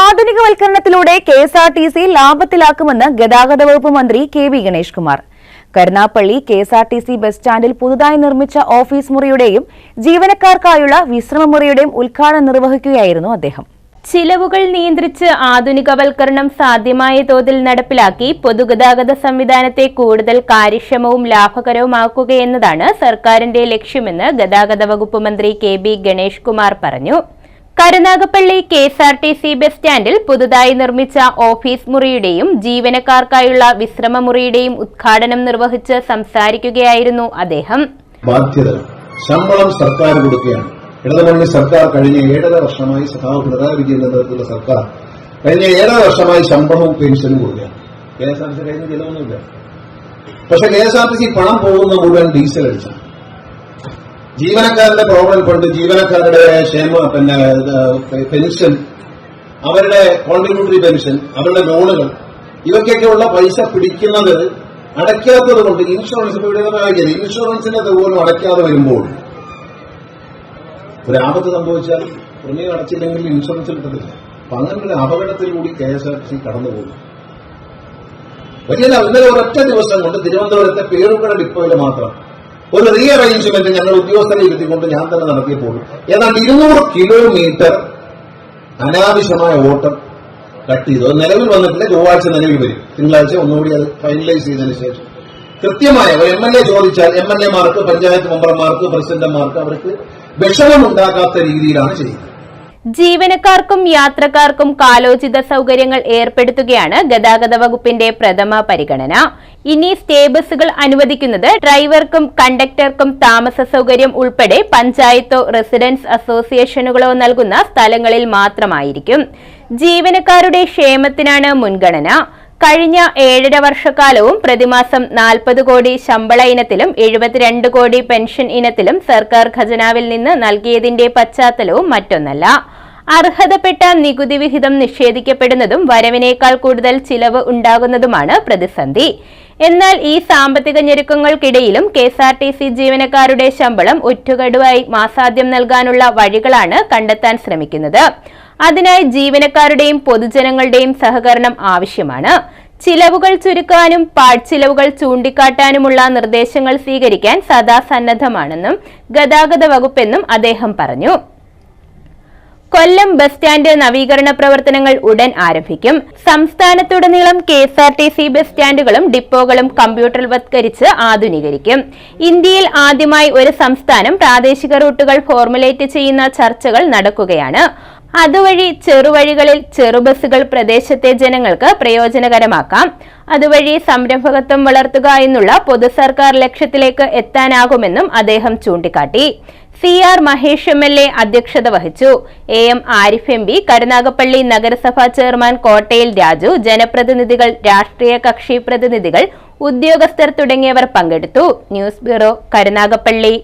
ആധുനികവൽക്കരണത്തിലൂടെ K S R T C ലാഭത്തിലാക്കുമെന്ന് ഗതാഗത വകുപ്പ് മന്ത്രി K V Ganesh Kumar Karunappally K S R T C bus സ്റ്റാൻഡിൽ പുതുതായി നിർമ്മിച്ച ഓഫീസ് മുറിയുടെയും ജീവനക്കാർക്കായുള്ള വിശ്രമമുറിയുടെയും ഉദ്ഘാടനം നിർവഹിക്കുകയായിരുന്നു അദ്ദേഹം. ചിലവുകൾ നിയന്ത്രിച്ച് ആധുനികവൽക്കരണം സാധ്യമായ തോതിൽ നടപ്പിലാക്കി പൊതുഗതാഗത സംവിധാനത്തെ കൂടുതൽ കാര്യക്ഷമവും ലാഭകരവുമാക്കുകയെന്നതാണ് സർക്കാരിന്റെ ലക്ഷ്യമെന്ന് ഗതാഗത വകുപ്പ് മന്ത്രി കെ ബി ഗണേഷ് കുമാർ പറഞ്ഞു. Karunagappally K S R T C bus സ്റ്റാൻഡിൽ പുതുതായി നിർമ്മിച്ച ഓഫീസ് മുറിയുടെയും ജീവനക്കാർക്കായുള്ള വിശ്രമ മുറിയുടെയും ഉദ്ഘാടനം നിർവഹിച്ച് സംസാരിക്കുകയായിരുന്നു അദ്ദേഹം. ബാധ്യത. ശമ്പളം സർക്കാർ കൊടുക്കുകയാണ്. ഇടതുപള്ളി സർക്കാർ കഴിഞ്ഞ ഏഴര വർഷമായി സഖാവ് പിണറായി സർക്കാർ കഴിഞ്ഞ ഏഴര വർഷമായി ശമ്പളവും പെൻഷനും കൊടുക്കുകയാണ്. K S R T C കഴിഞ്ഞ ചിലവൊന്നുമില്ല പക്ഷെ K S R T C പണം പോകുന്ന മുഴുവൻ ഡീസൽ അടിച്ചാണ്. ജീവനക്കാരുടെ പ്രോവിഡന്റ് ഫണ്ട് ജീവനക്കാരുടെ ക്ഷേമ പിന്നെ പെൻഷൻ അവരുടെ കോൺട്രിബ്യൂട്ടറി പെൻഷൻ അവരുടെ ലോണുകൾ ഇവയ്ക്കൊക്കെയുള്ള പൈസ പിടിക്കുന്നത് അടയ്ക്കാത്തത് കൊണ്ട് ഇൻഷുറൻസ് കാര്യം? ഇൻഷുറൻസിന്റെ പോലും അടയ്ക്കാതെ വരുമ്പോൾ ഒരു സംഭവിച്ചാൽ പ്രമേയം അടച്ചില്ലെങ്കിൽ ഇൻഷുറൻസ് കിട്ടത്തില്ല അപ്പൊ അങ്ങനെ ഒരു അപകടത്തിലൂടി K S R T C കടന്നുപോകും വലിയ ഇന്നലെ ഒരൊറ്റ ദിവസം കൊണ്ട് തിരുവനന്തപുരത്തെ പേരുകളുടെ ഡിപ്പോയിൽ മാത്രം ഒരു റീ അറേഞ്ച്മെന്റ് ഞങ്ങൾ ഉദ്യോഗസ്ഥരെ ഇരുത്തിക്കൊണ്ട് ഞാൻ തന്നെ നടത്തിയപ്പോൾ ഏതാണ്ട് ഇരുന്നൂറ് കിലോമീറ്റർ അനാവശ്യമായ ഓട്ടം കട്ട് ചെയ്തു. അത് നിലവിൽ വന്നിട്ടില്ല ചൊവ്വാഴ്ച നിലവിൽ വരും. തിങ്കളാഴ്ച ഒന്നുകൂടി അത് ഫൈനലൈസ് ചെയ്തതിനു ശേഷം. കൃത്യമായ എം എൽ എ ചോദിച്ചാൽ എം എൽ എമാർക്ക് പഞ്ചായത്ത് മെമ്പർമാർക്ക് പ്രസിഡന്റുമാർക്ക് അവർക്ക് വിഷമമുണ്ടാക്കാത്ത രീതിയിലാണ് ചെയ്യുന്നത്. ജീവനക്കാർക്കും യാത്രക്കാർക്കും കാലോചിത സൗകര്യങ്ങൾ ഏർപ്പെടുത്തുകയാണ് ഗതാഗത വകുപ്പിന്റെ പ്രഥമ പരിഗണന. ഇനി സ്റ്റേ ബസ്സുകൾ അനുവദിക്കുന്നത് ഡ്രൈവർക്കും കണ്ടക്ടർക്കും താമസ സൗകര്യം ഉൾപ്പെടെ പഞ്ചായത്തോ റെസിഡൻസ് അസോസിയേഷനുകളോ നൽകുന്ന സ്ഥലങ്ങളിൽ മാത്രമായിരിക്കും. ജീവനക്കാരുടെ ക്ഷേമത്തിനാണ് മുൻഗണന. കഴിഞ്ഞ ഏഴര വർഷക്കാലവും പ്രതിമാസം നാൽപ്പത് കോടി ശമ്പള ഇനത്തിലും എഴുപത്തിരണ്ട് കോടി പെൻഷൻ ഇനത്തിലും സർക്കാർ ഖജനാവിൽ നിന്ന് നൽകിയതിന്റെ പശ്ചാത്തലവും മറ്റൊന്നല്ല. അർഹതപ്പെട്ട നികുതി വിഹിതം നിഷേധിക്കപ്പെടുന്നതും വരവിനേക്കാൾ കൂടുതൽ ചിലവ് ഉണ്ടാകുന്നതുമാണ് പ്രതിസന്ധി. എന്നാൽ ഈ സാമ്പത്തിക ഞെരുക്കങ്ങൾക്കിടയിലും K S R T C ജീവനക്കാരുടെ ശമ്പളം ഒറ്റുകടുവായി മാസാദ്യം നൽകാനുള്ള വഴികളാണ് കണ്ടെത്താൻ ശ്രമിക്കുന്നത്. അതിനായി ജീവനക്കാരുടെയും പൊതുജനങ്ങളുടെയും സഹകരണം ആവശ്യമാണ്. ചിലവുകൾ ചുരുക്കാനും പാഴ്ചിലവുകൾ ചൂണ്ടിക്കാട്ടാനുമുള്ള നിർദ്ദേശങ്ങൾ സ്വീകരിക്കാൻ സദാ സന്നദ്ധമാണെന്നും ഗതാഗത വകുപ്പെന്നും അദ്ദേഹം പറഞ്ഞു. കൊല്ലം ബസ് സ്റ്റാൻഡ് നവീകരണ പ്രവർത്തനങ്ങൾ ഉടൻ ആരംഭിക്കും. സംസ്ഥാനത്തുടനീളം K S R T C bus സ്റ്റാൻഡുകളും ഡിപ്പോകളും കമ്പ്യൂട്ടർവത്കരിച്ച് ആധുനീകരിക്കും. ഇന്ത്യയിൽ ആദ്യമായി ഒരു സംസ്ഥാനം പ്രാദേശിക റൂട്ടുകൾ ഫോർമുലേറ്റ് ചെയ്യുന്ന ചർച്ചകൾ നടക്കുകയാണ്. അതുവഴി ചെറുവഴികളിൽ ചെറുബസ്സുകൾ പ്രദേശത്തെ ജനങ്ങൾക്ക് പ്രയോജനകരമാക്കാം. അതുവഴി സംരംഭകത്വം വളർത്തുക എന്നുള്ള പൊതു സർക്കാർ ലക്ഷ്യത്തിലേക്ക് എത്താനാകുമെന്നും അദ്ദേഹം ചൂണ്ടിക്കാട്ടി. C R Mahesh M L A അധ്യക്ഷത വഹിച്ചു. A M Arif M P Karunagappally നഗരസഭാ ചെയർമാൻ കോട്ടയിൽ രാജു ജനപ്രതിനിധികൾ രാഷ്ട്രീയ കക്ഷി പ്രതിനിധികൾ ഉദ്യോഗസ്ഥർ തുടങ്ങിയവർ പങ്കെടുത്തു. News bureau Karunagappally.